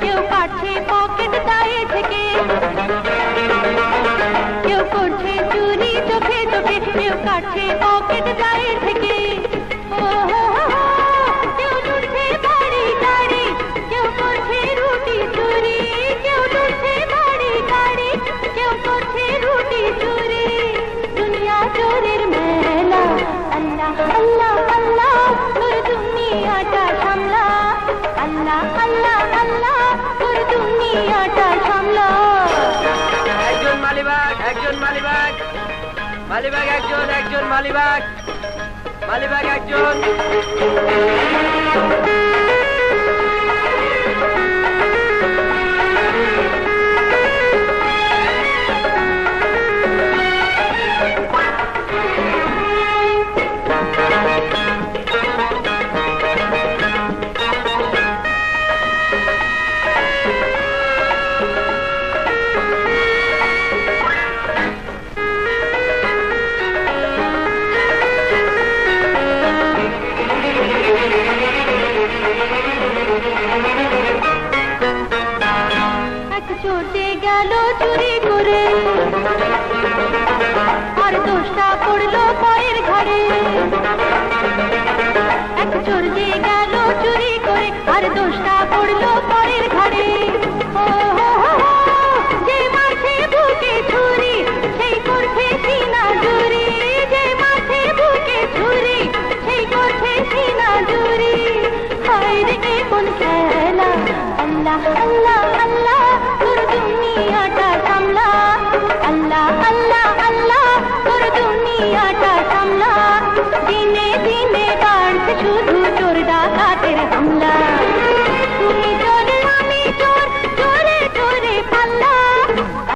কেউ কাটছে পকেট দায়ে থেকে কেউ করছে চুরি চোখে চোখে কেউ কাটছে পকেট দায়ে থেকে ও আল্লাহ আল্লাহ আল্লাহ তোর দুনিয়াটা সামলা। একজন মালিবাগ একজন মালিবাগ। মালিবাগ একজন একজন মালিবাগ। মালিবাগ একজন। চোটে গেল চুরি করে। আর দোষটা পড়ল পায়ের ঘরে। এক চোর যে গেল চুরি করে, আর দোষটা পড়ল পায়ের ঘরে। যে মাঠে